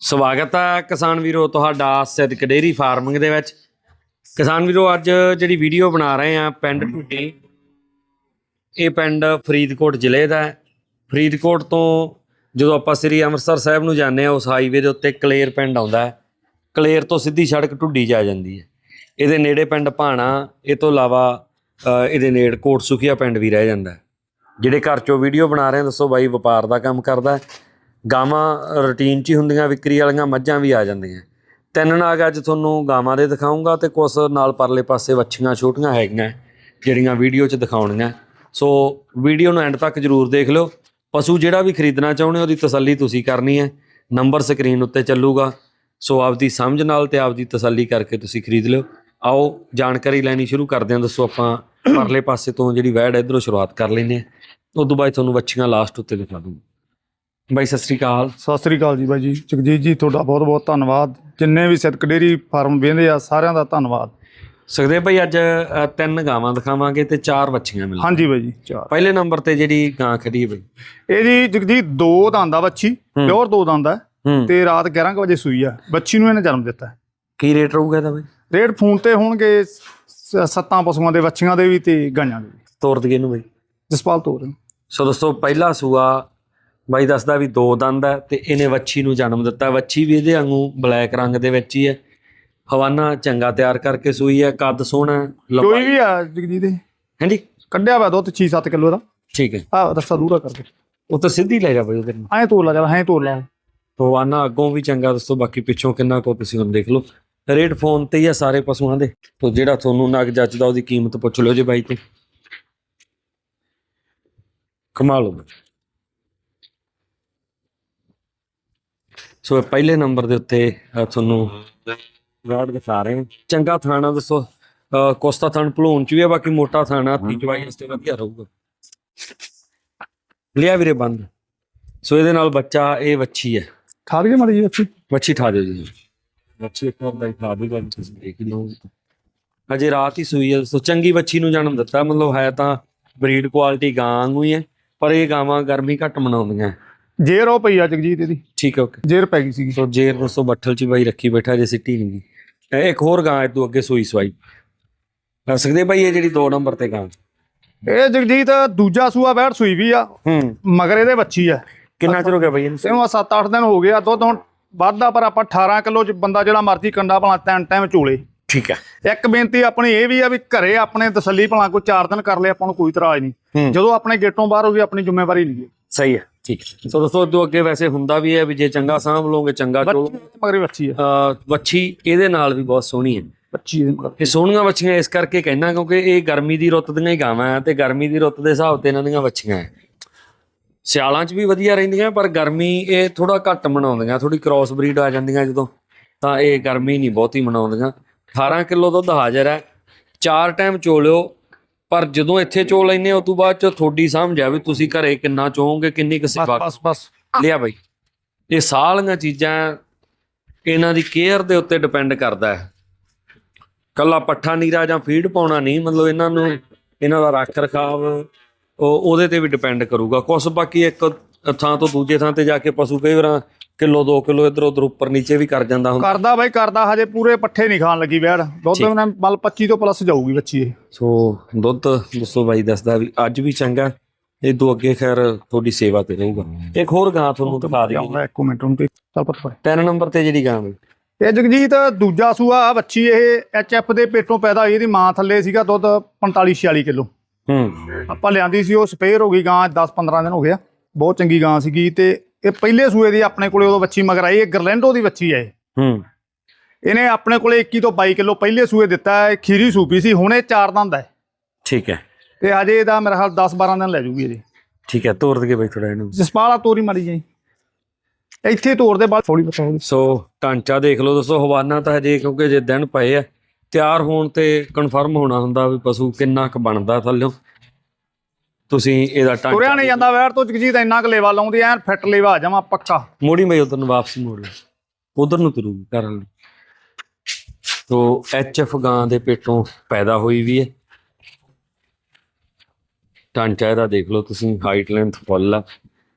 ਸਵਾਗਤ ਹੈ ਕਿਸਾਨ ਵੀਰੋ ਤੁਹਾਡਾ ਸਿੱਧਕ ਡੇਰੀ ਫਾਰਮਿੰਗ ਦੇ ਵਿੱਚ। ਕਿਸਾਨ ਵੀਰੋ, ਅੱਜ ਜਿਹੜੀ ਵੀਡੀਓ ਬਣਾ ਰਹੇ ਆ ਪਿੰਡ ਢੁੱਡੀ ਇਹ ਪਿੰਡ ਫਰੀਦਕੋਟ ਜ਼ਿਲ੍ਹੇ ਦਾ ਹੈ। ਫਰੀਦਕੋਟ ਤੋਂ ਜਦੋਂ ਆਪਾਂ ਸ੍ਰੀ ਅੰਮ੍ਰਿਤਸਰ ਸਾਹਿਬ ਨੂੰ ਜਾਂਦੇ ਆ, ਉਸ ਹਾਈਵੇ ਦੇ ਉੱਤੇ ਕਲੇਰ ਪਿੰਡ ਆਉਂਦਾ ਹੈ। ਕਲੇਰ ਤੋਂ ਸਿੱਧੀ ਸੜਕ ਢੁੱਡੀ ਜਾ ਜਾਂਦੀ ਹੈ। ਇਹਦੇ ਨੇੜੇ ਪਿੰਡ ਭਾਣਾ, ਇਹ ਤੋਂ ਇਲਾਵਾ ਇਹਦੇ ਨੇੜ ਕੋਟ ਸੁਖੀਆ ਪਿੰਡ ਵੀ ਰਹਿ ਜਾਂਦਾ ਜਿਹੜੇ ਘਰ ਚੋਂ ਵੀਡੀਓ ਬਣਾ ਰਹੇ ਆ, ਦੱਸੋ ਬਾਈ, ਵਪਾਰ ਦਾ ਕੰਮ ਕਰਦਾ ਗਾਵਾਂ ਰੂਟੀਨ 'ਚ ਹੀ ਹੁੰਦੀਆਂ, ਵਿਕਰੀ ਵਾਲੀਆਂ ਮੱਝਾਂ ਵੀ ਆ ਜਾਂਦੀਆਂ। ਤਿੰਨ ਨਾਗ ਅੱਜ ਤੁਹਾਨੂੰ ਗਾਵਾਂ ਦੇ ਦਿਖਾਉਂਗਾ ਤੇ ਕੁਝ ਨਾਲ ਪਰਲੇ ਪਾਸੇ ਵੱਛੀਆਂ ਛੋਟੀਆਂ ਹੈਗੀਆਂ, ਜਿਹੜੀਆਂ ਵੀਡੀਓ 'ਚ ਦਿਖਾਉਣੀਆਂ। ਸੋ ਵੀਡੀਓ ਨੂੰ ਐਂਡ ਤੱਕ ਜਰੂਰ ਦੇਖ ਲਿਓ। ਪਸ਼ੂ ਜਿਹੜਾ ਵੀ ਖਰੀਦਣਾ ਚਾਹੁੰਦੇ ਹੋ, ਉਹਦੀ ਤਸੱਲੀ ਤੁਸੀਂ ਕਰਨੀ ਹੈ। ਨੰਬਰ ਸਕਰੀਨ ਉੱਤੇ ਚੱਲੂਗਾ। ਸੋ ਆਪਦੀ ਸਮਝ ਨਾਲ ਤੇ ਆਪਦੀ ਤਸੱਲੀ ਕਰਕੇ ਤੁਸੀਂ ਖਰੀਦ ਲਿਓ। ਆਓ, ਜਾਣਕਾਰੀ ਲੈਣੀ ਸ਼ੁਰੂ ਕਰਦੇ ਹਾਂ। ਦੱਸੋ ਆਪਾਂ ਪਰਲੇ ਪਾਸੇ ਤੋਂ ਜਿਹੜੀ ਵੈੜ ਇਧਰੋਂ ਸ਼ੁਰੂਆਤ ਕਰ ਲੈਂਦੇ ਹਾਂ। ਉਸ ਤੋਂ ਬਾਅਦ ਤੁਹਾਨੂੰ ਵੱਛੀਆਂ ਲਾਸਟ ਉੱਤੇ ਦਿਖਾ ਦੂੰਗਾ। ਬਾਈ ਸਤਿ ਸ੍ਰੀ ਅਕਾਲ। ਸਤਿ ਸ੍ਰੀ ਅਕਾਲ ਜੀ ਬਾਈ ਜੀ। ਜਗਜੀਤ ਜੀ ਤੁਹਾਡਾ ਬਹੁਤ ਬਹੁਤ ਧੰਨਵਾਦ। ਜਿੰਨੇ ਵੀ ਸਿੱਧਕ ਡੇਰੀ ਫਾਰਮ ਵੇਂਦੇ ਆ ਸਾਰਿਆਂ ਦਾ ਧੰਨਵਾਦ। ਸਕਦੇ ਭਾਈ ਅੱਜ ਅ, ਤਿੰਨ ਗਾਵਾਂ ਦਿਖਾਵਾਂਗੇ ਤੇ ਚਾਰ ਬੱਚੀਆਂ ਮਿਲ ਹਾਂਜੀ ਬਾਈ ਜੀ ਚਾਰ। ਪਹਿਲੇ ਨੰਬਰ ਤੇ ਜਿਹੜੀ ਗਾਂ ਖੜੀ ਹੈ ਬਈ। ਇਹ ਜੀ ਜਗਜੀਤ ਦੋ ਦੰਦ ਬੱਚੀ ਪਿਓਰ ਦੋ ਦੰਦ ਹੂੰ। ਤੇ ਰਾਤ 11 ਕੁ ਵਜੇ ਸੂਈ ਆ। ਬੱਚੀ ਨੂੰ ਇਹਨੇ ਜਨਮ ਦਿੱਤਾ। ਹੈ। ਕੀ ਰੇਟ ਰਹੂਗਾ ਇਹਦਾ ਬਈ? ਰੇਟ ਫੋਨ ਤੇ ਹੋਣਗੇ ਸ- ਸੱਤਾਂ ਪਸ਼ੂਆਂ ਦੇ ਬੱਚੀਆਂ ਦੇ ਵੀ ਤੇ ਗਾਈਆਂ ਦੇ ਵੀ। ਤੋਰ ਦਈਏ ਇਹਨੂੰ ਬਈ। ਜਸਪਾਲ ਤੋਰ ਸੋ ਦੋਸਤੋ ਪਹਿਲਾ ਸੂਆ ਬਾਈ ਦੱਸਦਾ ਵੀ ਦੋ ਦੰਦ ਹੈ ਤੇ ਇਹਨੇ ਵੱਛੀ ਨੂੰ ਜਨਮ ਦਿੱਤਾ। ਵੱਛੀ ਵੀ ਇਹਦੇ ਵਾਂਗੂ ਬਲੈਕ ਰੰਗ ਦੇ ਵਿੱਚ ਹੀ ਹੈ ਹਵਾਨਾ ਚੰਗਾ ਤਿਆਰ ਕਰਕੇ ਸੂਈ ਹੈ ਕੱਦ ਸੋਹਣਾ ਕੋਈ ਵੀ ਆ ਜਗਜੀਤ ਦੇ ਹਾਂਜੀ? ਕੱਢਿਆ ਵਾ ਦੁੱਧ 6-7 ਕਿਲੋ ਦਾ। ਠੀਕ ਹੈ। ਆ ਰਸਤਾ ਦੂਰਾ ਕਰਕੇ। ਉਹ ਤਾਂ ਸਿੱਧੀ ਲੈ ਜਾ ਬਈ ਉਹਦੇ ਨਾਲ। ਐਂ ਲਾ ਚੱਲ ਐਂ ਲਾ। ਹਵਾਨਾ ਅੱਗੋਂ ਵੀ ਚੰਗਾ ਦੋਸਤੋ ਬਾਕੀ ਪਿੱਛੋਂ ਕਿੰਨਾ ਕੋ ਤੁਸੀਂ ਹੁਣ ਦੇਖ ਲਓ। ਰੇਟ ਫੋਨ ਤੇ ਹੀ ਆ ਸਾਰੇ ਪਸ਼ੂਆਂ ਦੇ। ਤੋਂ ਜਿਹੜਾ ਤੁਹਾਨੂੰ ਨਗ ਜੱਜਦਾ ਉਹਦੀ ਕੀਮਤ ਪੁੱਛ ਲਿਓ ਜੇ ਬਾਈ ਤੇ। ਕਮਾਲ ਹੋ ਸੋ ਪਹਿਲੇ ਨੰਬਰ ਦੇ ਉੱਤੇ ਅ, ਤੁਹਾਨੂੰ ਗਾਰਡ ਦਿਖਾ ਰਹੇ ਹਾਂ। ਚੰਗਾ ਥਾਣਾ ਦੱਸੋ। ਅ, ਕੋਸਤਾ ਥਾਣ ਭਲੂਣ ਚ ਵੀ ਹੈ ਬਾਕੀ ਮੋਟਾ ਥਾਣਾ ਚਵਾਈ ਵਾਸਤੇ ਵਧੀਆ ਰਹੂਗਾ। ਲਿਆ ਵੀਰੇ ਬੰਦ। ਸੋ ਇਹਦੇ ਨਾਲ ਬੱਚਾ ਇਹ ਵੱਛੀ ਹੈ। ਖਾ ਲਈਏ ਮਾੜੀ ਜੀ ਬੱਚੀ ਮੱਛੀ ਠਾ ਦਿਓ ਜੀ। ਮੱਛੀ ਇੱਕ ਵਾਰ ਦਾ ਖਾ ਦੂਗਾ ਤੁਸੀਂ ਦੇਖ ਲਓ ਅਜੇ ਰਾਤ ਹੀ ਸੂਈ ਹੈ ਸੋ ਚੰਗੀ ਬੱਚੀ ਨੂੰ ਜਨਮ ਦਿੱਤਾ। ਮਤਲਬ ਹੈ ਤਾਂ ਬਰੀਡ ਕੁਆਲਿਟੀ ਗਾਂ ਵਾਂਗੂ ਹੀ ਹੈ ਪਰ ਇਹ ਗਾਵਾਂ ਗਰਮੀ ਘੱਟ ਮਨਾਉਂਦੀਆਂ। ਜੇਰ ਉਹ ਪਈ ਆ ਜਗਜੀਤ ਇਹਦੀ। ਠੀਕ ਹੈ ਓਕੇ ਜੇਰ ਪੈ ਗਈ ਸੀਗੀ। ਸੋ ਜੇਰ ਦੋਸਤੋ ਬੱਠਲ ਚ ਬਾਈ ਰੱਖੀ ਬੈਠਾ ਜੇ ਸਿੱਟੀ ਨਹੀਂ ਗਈ। ਇੱਕ ਹੋਰ ਗਾਂ ਤੂੰ ਅੱਗੇ ਸੂਈ ਸਵਾਈ। ਦੱਸ ਸਕਦੇ ਬਾਈ ਇਹ ਜਿਹੜੀ 2 ਨੰਬਰ ਤੇ ਗਾਂ? ਇਹ ਜਗਜੀਤ ਦੂਜਾ ਸੂਆ ਬੈਠ ਸੂਈ ਵੀ ਆ। ਹੂੰ। ਮਗਰ ਇਹਦੇ ਬੱਚੀ ਆ। ਕਿੰਨਾ ਚਿਰ ਹੋ ਗਿਆ ਬਾਈ ਇਹਨੂੰ ਇਹਨੂੰ 7-8 ਦਿਨ ਹੋ ਗਿਆ ਦੁੱਧ ਹੁਣ ਵੱਧਦਾ ਪਰ ਆਪਾਂ 18 ਕਿਲੋ ਚ ਬੰਦਾ ਜਿਹੜਾ ਮਰਜ਼ੀ ਕੰਡਾ ਭਲਾ ਤਿੰਨ ਟਾਈਮ ਚੋਲੇ ਠੀਕ ਹੈ। ਇੱਕ ਬੇਨਤੀ ਆਪਣੀ ਇਹ ਵੀ ਆ ਵੀ ਘਰੇ ਆਪਣੇ ਤਸੱਲੀ ਭਲਾ ਕੋਈ 4 ਦਿਨ ਕਰ ਲਏ ਆਪਾਂ ਨੂੰ ਕੋਈ ਇਤਰਾਜ਼ ਨਹੀਂ। ਜਦੋਂ ਆਪਣੇ ਗੇਟੋਂ ਬਾਹਰ ਹੋ ਗਈ ਆਪਣੀ ਜ਼ਿੰਮੇਵਾਰੀ ਨਹੀਂ ਹੈ। ਸਹੀ ਹੈ। ਠੀਕ ਹੈ। ਸੋ ਦੋਸਤੋ ਇਦੋਂ ਅੱਗੇ ਵੈਸੇ ਹੁੰਦਾ ਵੀ ਹੈ ਵੀ ਜੇ ਚੰਗਾ ਸਾਂਭ ਲਓਗੇ ਚੰਗਾ ਚੋਲੋ। ਮਗਰੇ ਬੱਚੀ ਆ ਅ ਵੱਛੀ ਇਹਦੇ ਨਾਲ ਵੀ ਬਹੁਤ ਸੋਹਣੀ ਹੈ। ਮਗਰ। ਇਹ ਸੋਹਣੀਆਂ ਵੱਛੀਆਂ ਇਸ ਕਰਕੇ ਕਹਿਣਾ ਕਿਉਂਕਿ ਇਹ ਗਰਮੀ ਦੀ ਰੁੱਤ ਦੀਆਂ ਹੀ ਗਾਵਾਂ ਆ ਤੇ ਗਰਮੀ ਦੀ ਰੁੱਤ ਦੇ ਹਿਸਾਬ ਤੇ ਇਹਨਾਂ ਦੀਆਂ ਵੱਛੀਆਂ ਹੈ। ਸਿਆਲਾਂ 'ਚ ਵੀ ਵਧੀਆ ਰਹਿੰਦੀਆਂ ਪਰ ਗਰਮੀ ਇਹ ਥੋੜਾ ਘੱਟ ਮਨਾਉਂਦੀਆਂ ਥੋੜੀ ਕ੍ਰਾਸ ਬਰੀਡ ਆ ਜਾਂਦੀਆਂ ਜਦੋਂ ਤਾਂ ਇਹ ਗਰਮੀ ਨਹੀਂ ਬਹੁਤੀ ਮਨਾਉਂਦੀਆਂ। 18 ਕਿਲੋ ਦੁੱਧ ਹਾਜ਼ਰ ਹੈ। ਚਾਰ ਟਾਈਮ ਚੋਲਿਓ ਪਰ ਜਦੋਂ ਇੱਥੇ ਚੋ ਲੈਨੇ ਉਸ ਤੋਂ ਬਾਅਦ ਚ ਤੁਹਾਡੀ ਸਮਝ ਆ ਵੀ ਤੁਸੀਂ ਘਰੇ ਕਿੰਨਾ ਚੋਗੇ ਕਿੰਨੀ ਕੁ ਬਸ ਸੇਵਾ ਬਸ ਬਸ ਲਿਆ ਬਾਈ। ਇਹ ਸਾਲੀਆਂ ਚੀਜ਼ਾਂ ਇਹਨਾਂ ਦੀ ਕੇਅਰ ਦੇ ਉੱਤੇ ਡਿਪੈਂਡ ਕਰਦਾ ਹੈ। ਕੱਲਾ ਪੱਠਾ ਨੀਰਾ ਜਾਂ ਫੀਡ ਪਾਉਣਾ ਨਹੀਂ ਮਤਲਬ ਇਹਨਾਂ ਨੂੰ ਇਹਨਾਂ ਦਾ ਰੱਖ ਰਖਾਵ ਉਹ ਉਹਦੇ ਤੇ ਵੀ ਡਿਪੈਂਡ ਕਰੂਗਾ। ਕੁਛ ਬਾਕੀ ਇੱਕ ਥਾਂ ਤੋਂ ਦੂਜੇ ਥਾਂ ਤੇ ਜਾ ਕੇ ਪਸ਼ੂ ਕਈ ਵਾਰਾਂ ਕਿਲੋ 2 ਕਿਲੋ ਇਧਰ ਉਧਰ ਉੱਪਰ ਨੀਚੇ ਵੀ ਕਰ ਜਾਂਦਾ ਹੁੰਦਾ। ਕਰਦਾ ਬਾਈ ਕਰਦਾ ਹਜੇ ਪੂਰੇ ਪੱਠੇ ਨਹੀਂ ਖਾਣ ਲੱਗੀ ਬੈੜ ਦੁੱਧ। ਨਾਲ ਮਲ 25 ਤੋਂ ਪਲੱਸ ਜਾਊਗੀ ਬੱਚੀ ਇਹ। ਸੋ ਦੁੱਧ ਦੱਸੋ ਬਾਈ ਦੱਸਦਾ ਵੀ ਅੱਜ ਵੀ ਚੰਗਾ ਇਹ ਤੋਂ ਅੱਗੇ ਖੈਰ ਤੁਹਾਡੀ ਸੇਵਾ ਤੇ ਰਹੂਗਾ। ਇੱਕ ਹੋਰ ਗਾਂ ਤੁਹਾਨੂੰ ਦਿਖਾ ਦਈਏ। ਇੱਕ ਮਿੰਟ ਨੂੰ ਤੇ ਚੱਲ ਪਤਾ ਤਿੰਨ ਨੰਬਰ ਤੇ ਜਿਹੜੀ ਗਾਂ ਬਈ ਇਹ ਜਗਜੀਤ ਦੂਜਾ ਸੂਆ ਬੱਚੀ ਇਹ ਐਚਐਫ ਦੇ ਪੇਟੋਂ ਪੈਦਾ ਹੋਈ ਇਹਦੀ ਮਾਂ ਥੱਲੇ ਸੀਗਾ ਦੁੱਧ 45 46 ਕਿਲੋ। ਹੂੰ। ਆਪਾਂ ਲਿਆਂਦੀ ਸੀ ਉਹ ਸਪੇਅਰ ਹੋ ਗਈ ਗਾਂ 10 15 ਦਿਨ ਹੋ ਗਿਆ ਬਹੁਤ ਚੰਗੀ ਗਾਂ ਸੀਗੀ ਤੇ ਇਹ ਪਹਿਲੇ ਸੂਏ ਦੀ ਆਪਣੇ ਕੋਲੇ ਉਦੋਂ ਬੱਚੀ ਮਗਰ ਆਈ ਇਹ ਗਰਲੈਂਡੋ ਦੀ ਬੱਚੀ ਹੈ ਇਹ। ਹੂੰ। ਇਹਨੇ ਆਪਣੇ ਕੋਲੇ 21 ਤੋਂ 22 ਕਿਲੋ ਪਹਿਲੇ ਸੂਏ ਦਿੱਤਾ ਹੈ ਖੀਰੀ ਸੂਪੀ ਸੀ ਹੁਣ ਇਹ ਚਾਰ ਦੰਦ ਹੈ ਠੀਕ ਹੈ। ਤੇ ਅਜੇ ਇਹਦਾ ਮੇਰੇ ਖਿਆਲ 10 12 ਦਿਨ ਲੈ ਜੂਗੀ ਇਹਦੀ ਠੀਕ ਹੈ ਤੋੜ ਦਗੇ ਬਈ ਥੋੜਾ ਇਹਨੂੰ। ਜਸਪਾਲਾ ਤੋਰੀ ਮਾਰੀ ਜਾਈ। ਇੱਥੇ ਤੋੜ ਦੇ ਬਾਅਦ ਥੋੜੀ ਬਤਾਓ ਸੋ ਢਾਂਚਾ ਦੇਖ ਲਓ ਦੋਸਤੋ ਹਵਾਨਾ ਤਾਂ ਹਜੇ ਕਿਉਂਕਿ ਜੇ ਦਿਨ ਪਏ ਆ ਤਿਆਰ ਹੋਣ ਤੇ ਕਨਫਰਮ ਹੋਣਾ ਹੁੰਦਾ ਵੀ ਪਸ਼ੂ ਕਿੰਨਾ ਕੁ ਬਣਦਾ ਥੱਲਿਓ ਤੁਸੀਂ ਇਹਦਾ ਢਾਂਚਾ ਤੁਰਿਆ ਨਹੀਂ ਜਾਂਦਾ ਵੈਰ ਤੋਂ ਜਗਜੀਤ ਇੰਨਾ ਕੁ ਲੇਵਾ ਲਾਉਂਦੀ ਐਨ ਫਿੱਟ ਲੇਵਾ ਆ ਜਾਵਾਂ ਪੱਕਾ। ਮੋੜੀ ਮੈਂ ਉਧਰ ਨੂੰ ਵਾਪਸ ਮੋੜ ਲੈ ਉਧਰ ਨੂੰ ਤੁਰੂਗੀ ਕਰਨ ਲਈ ਤੋ ਐਚਐਫ ਗਾਂ ਦੇ ਪੇਟੋਂ ਪੈਦਾ ਹੋਈ ਵੀ ਹੈ। ਢਾਂਚਾ ਇਹਦਾ ਦੇਖ ਲਓ ਤੁਸੀਂ ਹਾਈਟ ਲੈਂਥ ਫੁੱਲ ਆ।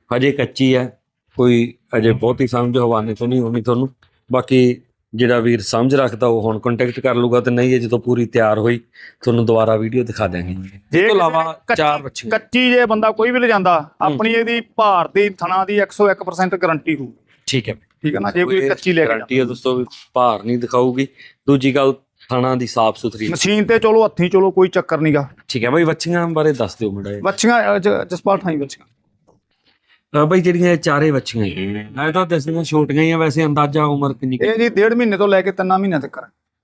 ਹਜੇ ਕੱਚੀ ਹੈ ਕੋਈ ਅਜੇ ਬਹੁਤੀ ਸਮਝ ਹਵਾਨੇ ਤੋਂ ਨਹੀਂ ਹੋਣੀ ਤੁਹਾਨੂੰ। ਬਾਕੀ ਜਿਹੜਾ ਵੀਰ ਸਮਝ ਰੱਖਦਾ ਉਹ ਹੁਣ ਕੰਟੈਕਟ ਕਰ ਲੂਗਾ ਤੇ ਨਹੀਂ ਇਹ ਜਦੋਂ ਪੂਰੀ ਤਿਆਰ ਹੋਈ ਤੁਹਾਨੂੰ ਦੁਬਾਰਾ ਵੀਡੀਓ ਦਿਖਾ ਦਿਆਂਗੇ। ਇਸ ਤੋਂ ਇਲਾਵਾ ਚਾਰ ਬੱਚੀਆਂ ਕੱਚੀ ਜੇ ਬੰਦਾ ਕੋਈ ਵੀ ਲੈ ਜਾਂਦਾ ਆਪਣੀ ਇਹਦੀ ਭਾਰ ਦੀ ਥਣਾ ਦੀ 101% ਗਾਰੰਟੀ ਹੋਊ। ਠੀਕ ਹੈ। ਠੀਕ ਹੈ ਨਾ? ਜੇ ਕੋਈ ਕੱਚੀ ਲੈ ਕੇ। ਗਾਰੰਟੀ ਹੈ ਦੋਸਤੋ ਭਾਰ ਨਹੀਂ ਦਿਖਾਊਗੀ। ਦੂਜੀ ਗੱਲ ਥਾਣਾ ਦੀ ਸਾਫ਼ ਸੁਥਰੀ ਮਸ਼ੀਨ ਤੇ ਚਲੋ ਹੱਥੀਂ ਚਲੋ ਕੋਈ ਚੱਕਰ ਨਹੀਂਗਾ ਠੀਕ ਹੈ ਬਾਈ ਬੱਚੀਆਂ ਬਾਰੇ ਦੱਸ ਦਿਓ ਮੜਾ ਬੱਚੀਆਂ ਜ- ਜਸਪਾਲ ਠਾਈ ਬੱਚੀਆਂ। ਬਾਈ ਜਿਹੜੀਆਂ ਇਹ ਚਾਰੇ ਬੱਚੀਆਂ ਹੈਗੀਆਂ ਇਹ ਤਾਂ ਦੱਸਦੀਆਂ ਛੋਟੀਆਂ ਹੀ ਆ ਵੈਸੇ ਅੰਦਾਜ਼ਾ ਉਮਰ ਕਿੰਨੀ ਕੁ? ਇਹ ਜੀ ਡੇਢ ਮਹੀਨੇ ਤੋਂ ਲੈ ਕੇ ਤਿੰਨਾਂ ਮਹੀਨਿਆਂ ਤੱਕ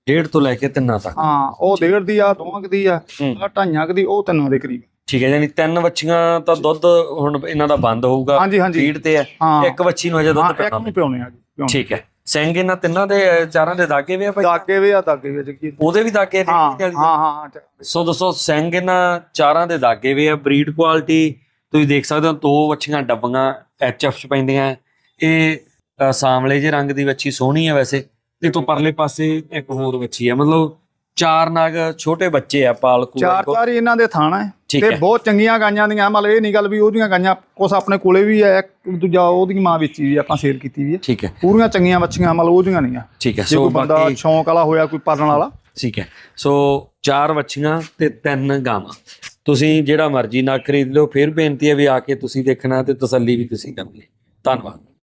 ਡੇਢ ਤੋਂ ਲੈ ਕੇ ਤਿੰਨਾਂ ਤੱਕ। ਹਾਂ ਉਹ ਡੇਢ ਦੀ ਆ ਦੋਵਾਂ ਕੁ ਦੀ ਆ ਹੂੰ। ਆਹ ਢਾਈਆਂ ਕੁ ਦੀ ਉਹ ਤਿੰਨਾਂ ਦੇ ਕਰੀਬ। ਠੀਕ ਹੈ ਯਾਨੀ ਤਿੰਨ ਬੱਚੀਆਂ ਤਾਂ ਦੁੱਧ ਹੁਣ ਇਹਨਾਂ ਦਾ ਬੰਦ ਹੋਊਗਾ। ਹਾਂਜੀ ਹਾਂਜੀ। ਫੀਡ ਤੇ ਹੈ। ਹਾਂ। ਇੱਕ ਬੱਚੀ ਨੂੰ ਅਜੇ ਹਾਂ ਦੁੱਧ ਇੱਕ ਨੂੰ ਪਿਉਣੇ ਆ ਜੀ ਪਿਉਣੇ ਠੀਕ ਹੈ। ਸਿੰਘ ਇਹਨਾਂ ਤਿੰਨਾਂ ਦੇ ਚਾਰਾਂ ਦੇ ਦਾਗੇ ਵੀ ਆ ਭਾਈ? ਦਾਗੇ ਵੀ ਆ ਦਾਗੇ ਵੀ ਜੀ ਉਹਦੇ ਵੀ ਦਾਗੇ ਨੇ ਹਾਂ? ਹਾਂ ਹਾਂ ਸੋ ਦੋਸਤੋ ਸਿੰਘ ਇਹਨਾਂ ਚਾਰਾਂ ਦੇ ਦਾਗੇ ਵੀ ਆ ਬਰੀਡ ਕੁਆਲਿਟੀ ਤੁਸੀਂ ਦੇਖ ਸਕਦੇ ਹੋ ਦੋ ਵੱਛੀਆਂ ਡੱਬੀਆਂ ਐਚਐਫ ਚ ਪੈਂਦੀਆਂ। ਇਹ ਸਾਂਵਲੇ ਜਿਹੇ ਰੰਗ ਦੀ ਵੱਛੀ ਸੋਹਣੀ ਹੈ ਵੈਸੇ। ਤੇ ਤੋਂ ਪਰਲੇ ਪਾਸੇ ਇੱਕ ਹੋਰ ਵੱਛੀ ਹੈ ਮਤਲਬ ਚਾਰ ਨਾਗ ਛੋਟੇ ਬੱਚੇ ਆ ਪਾਲਕੂ ਚਾਰ ਚਾਰ ਹੀ ਇਹਨਾਂ ਦੇ ਥਾਣਾ ਹੈ ਤੇ। ਬਹੁਤ ਚੰਗੀਆਂ ਗਾਈਆਂ ਦੀਆਂ। ਮਤਲਬ ਇਹ ਨਹੀਂ ਗੱਲ ਵੀ ਉਹਦੀਆਂ ਗਾਈਆਂ ਕੁਛ ਆਪਣੇ ਕੋਲੇ ਵੀ ਹੈ ਦੂਜਾ ਉਹਦੀ ਮਾਂ ਵੇਚੀ ਵੀ ਆਪਾਂ ਸੇਲ ਕੀਤੀ ਵੀ ਹੈ ਠੀਕ ਹੈ ਪੂਰੀਆਂ ਚੰਗੀਆਂ ਬੱਚੀਆਂ ਮਤਲਬ ਉਹਦੀਆਂ ਨਹੀਂ ਆ ਠੀਕ ਹੈ ਜੇ ਕੋਈ ਬੰਦਾ ਸ਼ੌਂਕ ਵਾਲਾ ਹੋਇਆ ਕੋਈ ਪਾਲਣ ਵਾਲਾ। ਠੀਕ ਹੈ ਸੋ ਚਾਰ ਵੱਛੀਆਂ ਤੇ ਤਿੰਨ ਗਾਵਾਂ। ਤੁਸੀਂ ਜਿਹੜਾ ਮਰਜ਼ੀ ਨਾ ਖਰੀਦ ਲਿਓ, ਫਿਰ ਬੇਨਤੀ ਹੈ ਵੀ ਆ ਕੇ ਤੁਸੀਂ ਦੇਖਣਾ ਤੇ ਤਸੱਲੀ ਵੀ ਤੁਸੀਂ ਕਰਨੀ। ਧੰਨਵਾਦ।